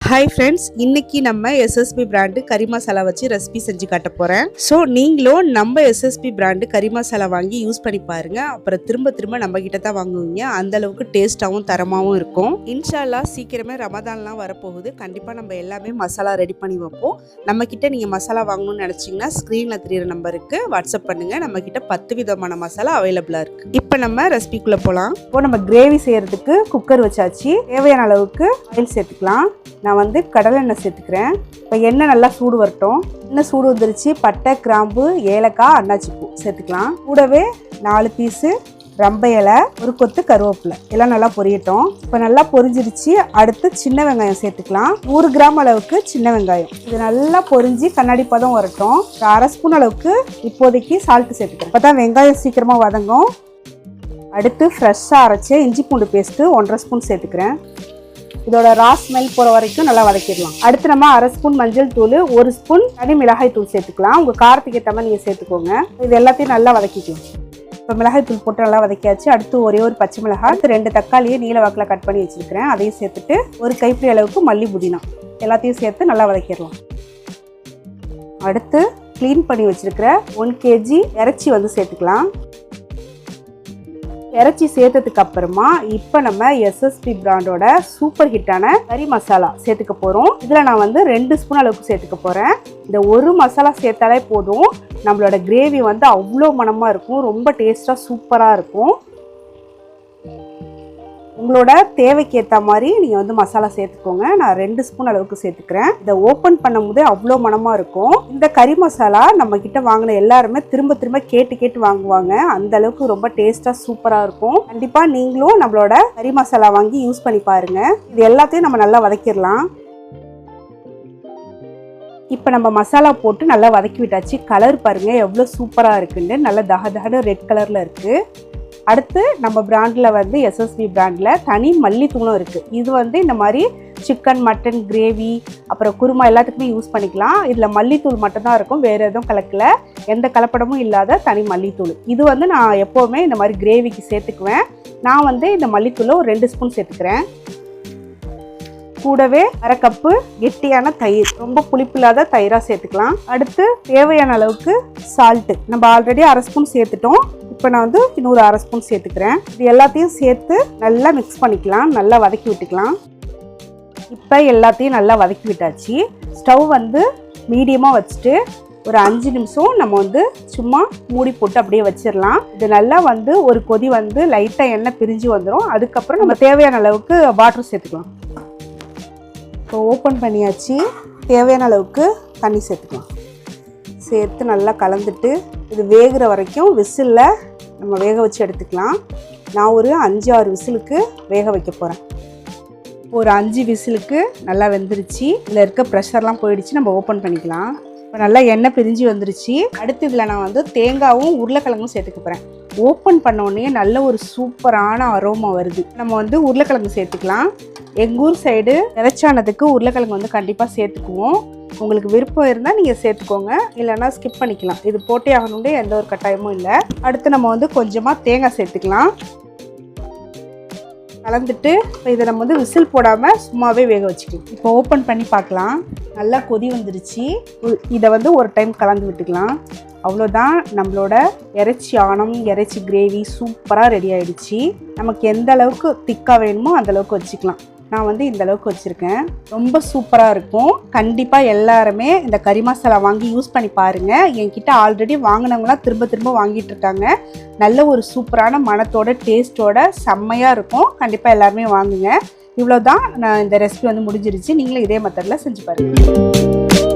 Hi friends இன்னைக்கு நம்ம SSP brand கறி மசாலா வச்சு ரெசிபி செஞ்சு காட்ட போகிறேன் ஸோ நீங்களும் நம்ம எஸ்எஸ்பி பிராண்டு கறி மசாலா வாங்கி யூஸ் பண்ணி பாருங்க. அப்புறம் திரும்ப திரும்ப நம்ம கிட்ட தான் வாங்குவீங்க. அந்த அளவுக்கு டேஸ்ட்டாகவும் தரமாகவும் இருக்கும். இன்ஷால்லா சீக்கிரமே ரமதான்லாம் வரப்போகுது. கண்டிப்பாக நம்ம எல்லாமே மசாலா ரெடி பண்ணி வைப்போம். நம்ம கிட்ட நீங்கள் மசாலா வாங்கணும்னு நினச்சிங்கன்னா ஸ்க்ரீனில் தெரியுற நம்பருக்கு வாட்ஸ்அப் பண்ணுங்க. நம்ம கிட்ட பத்து விதமான மசாலா அவைலபிளாக இருக்கு. இப்போ நம்ம ரெசிபிக்குள்ளே போகலாம் இப்போ நம்ம கிரேவி செய்யறதுக்கு குக்கர் வச்சாச்சு. தேவையான அளவுக்கு ஆயில் சேர்த்துக்கலாம். நான் வந்து கடலை எண்ணெய் சேர்த்துக்கிறேன். இப்போ எண்ணெய் நல்லா சூடு வரட்டும். எண்ணெய் சூடு வந்துருச்சு. பட்டை கிராம்பு ஏலக்காய் அன்னாச்சிப்பூ சேர்த்துக்கலாம். கூடவே நாலு பீஸு ரம்ப இலை ஒரு கொத்து கருவேப்பிலை. எல்லாம் நல்லா பொரியட்டும். இப்போ நல்லா பொரிஞ்சிருச்சு. அடுத்து சின்ன வெங்காயம் சேர்த்துக்கலாம். நூறு கிராம் அளவுக்கு சின்ன வெங்காயம். இது நல்லா பொரிஞ்சு கண்ணாடி பதம் வரட்டும். அரை ஸ்பூன் அளவுக்கு இப்போதைக்கு சால்ட்டு சேர்த்துக்கிறேன். இப்போ தான் வெங்காயம் சீக்கிரமாக வதங்கும். அடுத்து ஃப்ரெஷ்ஷாக அரைச்ச இஞ்சி பூண்டு பேஸ்ட்டு ஒன்றரை ஸ்பூன் சேர்த்துக்கிறேன். இதோட ரா ஸ்மெல் போகிற வரைக்கும் நல்லா வதக்கிடலாம். அடுத்து நம்ம அரை ஸ்பூன் மஞ்சள் தூள் ஒரு ஸ்பூன் தனி மிளகாய் தூள் சேர்த்துக்கலாம். உங்கள் காரத்துக்கு ஏற்ற மாதிரி நீங்கள் சேர்த்துக்கோங்க. இது எல்லாத்தையும் நல்லா வதக்கிக்கலாம். இப்போ மிளகாய் தூள் போட்டு நல்லா வதக்கியாச்சு. அடுத்து ஒரே ஒரு பச்சை மிளகாய் அடுத்து ரெண்டு தக்காளியை நீல வாக்கில் கட் பண்ணி வச்சுருக்கிறேன். அதையும் சேர்த்துட்டு ஒரு கைப்பிடி அளவுக்கு மல்லி புதினா. எல்லாத்தையும் சேர்த்து நல்லா வதக்கிடலாம். அடுத்து க்ளீன் பண்ணி வச்சுருக்கிற ஒன் கேஜி இறைச்சி வந்து சேர்த்துக்கலாம். இறைச்சி சேர்த்ததுக்கு அப்புறமா இப்போ நம்ம எஸ்எஸ்பி பிராண்டோட சூப்பர் ஹிட்டான கறி மசாலா சேர்த்துக்க போகிறோம் இதில் நான் வந்து ரெண்டு ஸ்பூன் அளவுக்கு சேர்த்துக்க போகிறேன் இந்த ஒரு மசாலா சேர்த்தாலே போதும். நம்மளோட கிரேவி வந்து அவ்வளோ மணமாக இருக்கும். ரொம்ப டேஸ்ட்டாக சூப்பராக இருக்கும். உங்களோட தேவைக்கு ஏற்ற மாதிரி நீங்கள் வந்து மசாலா சேர்த்துக்கோங்க. நான் ரெண்டு ஸ்பூன் அளவுக்கு சேர்த்துக்கிறேன். இதை ஓப்பன் பண்ணும் போதே அவ்வளோ மணமாக இருக்கும். இந்த கறி மசாலா நம்ம கிட்ட வாங்கின எல்லாருமே திரும்ப திரும்ப கேட்டு கேட்டு வாங்குவாங்க. அந்த அளவுக்கு ரொம்ப டேஸ்ட்டாக சூப்பராக இருக்கும். கண்டிப்பாக நீங்களும் நம்மளோட கறி மசாலா வாங்கி யூஸ் பண்ணி பாருங்க. இது எல்லாத்தையும் நம்ம நல்லா வதக்கிடலாம். இப்போ நம்ம மசாலா போட்டு நல்லா வதக்கி விட்டாச்சு. கலர் பாருங்கள் எவ்வளோ சூப்பராக இருக்குன்னு. நல்லா தக தகன ரெட் கலரில் இருக்குது அடுத்து நம்ம பிராண்டில் வந்து எஸ்எஸ்பி பிராண்டில் தனி மல்லித்தூளும் இருக்குது இது வந்து இந்த மாதிரி சிக்கன் மட்டன் கிரேவி அப்புறம் குருமா எல்லாத்துக்குமே யூஸ் பண்ணிக்கலாம். இதில் மல்லித்தூள் மட்டும்தான் இருக்கும் வேறு எதுவும் கலக்கல. எந்த கலப்படமும் இல்லாத தனி மல்லித்தூள். இது வந்து நான் எப்போவுமே இந்த மாதிரி கிரேவிக்கு சேர்த்துக்குவேன். நான் வந்து இந்த மல்லித்தூளை ஒரு ரெண்டு ஸ்பூன் சேர்த்துக்கிறேன். கூடவே அரை கப்பு கெட்டியான தயிர். ரொம்ப புளிப்பில்லாத தயிராக சேர்த்துக்கலாம். அடுத்து தேவையான அளவுக்கு சால்ட்டு நம்ம ஆல்ரெடி அரை ஸ்பூன் சேர்த்துட்டோம். இப்போ நான் வந்து இன்னொரு அரை ஸ்பூன் சேர்த்துக்கிறேன். இது எல்லாத்தையும் சேர்த்து நல்லா மிக்ஸ் பண்ணிக்கலாம். நல்லா வதக்கி விட்டுக்கலாம். இப்போ எல்லாத்தையும் நல்லா வதக்கி விட்டாச்சு. ஸ்டவ் வந்து மீடியமாக வச்சுட்டு ஒரு அஞ்சு நிமிஷம் நம்ம வந்து சும்மா மூடி போட்டு அப்படியே வச்சிடலாம். இது நல்லா வந்து ஒரு கொதி வந்து லைட்டாக எண்ணெய் பிரிஞ்சு வந்துடும் அதுக்கப்புறம் நம்ம தேவையான அளவுக்கு வாட்டர் சேர்த்துக்கலாம். இப்போ ஓப்பன் பண்ணியாச்சு. தேவையான அளவுக்கு தண்ணி சேர்த்துக்கலாம். சேர்த்து நல்லா கலந்துட்டு இது வேகிற வரைக்கும் விசிலில் நம்ம வேக வச்சு எடுத்துக்கலாம். நான் ஒரு அஞ்சு ஆறு விசிலுக்கு வேக வைக்க போகிறேன் ஒரு அஞ்சு விசிலுக்கு நல்லா வெந்துருச்சு. இதில் இருக்க ப்ரெஷர்லாம் போயிடுச்சு. நம்ம ஓப்பன் பண்ணிக்கலாம். இப்போ நல்லா எண்ணெய் பிரிஞ்சு வந்துருச்சு. அடுத்து இதில் நான் வந்து தேங்காவும் உருளைக்கிழங்கும் சேர்த்துக்க போகிறேன் ஓப்பன் பண்ணோடனே நல்ல ஒரு சூப்பரான அரோமா வருது. நம்ம வந்து உருளைக்கிழங்கு சேர்த்துக்கலாம். எங்கள் ஊர் சைடு இறைச்சானதுக்கு உருளைக்கிழங்கு வந்து கண்டிப்பாக சேர்த்துக்குவோம். உங்களுக்கு விருப்பம் இருந்தால் நீங்கள் சேர்த்துக்கோங்க. இல்லைன்னா ஸ்கிப் பண்ணிக்கலாம். இது போட்டே ஆகணுண்டே எந்த ஒரு கட்டாயமும் இல்லை. அடுத்து நம்ம வந்து கொஞ்சமாக தேங்காய் சேர்த்துக்கலாம். கலந்துட்டு இதை நம்ம வந்து விசில் போடாமல் சும்மாவே வேக வச்சுக்கலாம். இப்போ ஓப்பன் பண்ணி பார்க்கலாம். நல்லா கொதி வந்துருச்சு. உ- இதை வந்து ஒரு டைம் கலந்து விட்டுக்கலாம். அவ்வளோதான் நம்மளோட இறைச்சி ஆணம் இறைச்சி கிரேவி சூப்பராக ரெடி ஆகிடுச்சு நமக்கு எந்த அளவுக்கு திக்காக வேணுமோ அந்தளவுக்கு வச்சுக்கலாம். நான் வந்து இந்த அளவுக்கு வச்சுருக்கேன். ரொம்ப சூப்பராக இருக்கும். கண்டிப்பாக எல்லாருமே இந்த கறி மசாலா வாங்கி யூஸ் பண்ணி பாருங்கள் என்கிட்ட ஆல்ரெடி வாங்கினவங்களாம் திரும்ப திரும்ப வாங்கிட்டு இருக்காங்க. நல்ல ஒரு சூப்பரான மணத்தோட டேஸ்ட்டோட செம்மையாக இருக்கும். கண்டிப்பாக எல்லாருமே வாங்குங்க. இவ்வளோ தான் நான் இந்த ரெசிபி வந்து முடிஞ்சிருச்சு. நீங்களும் இதே மெத்தடில் செஞ்சு பாருங்கள்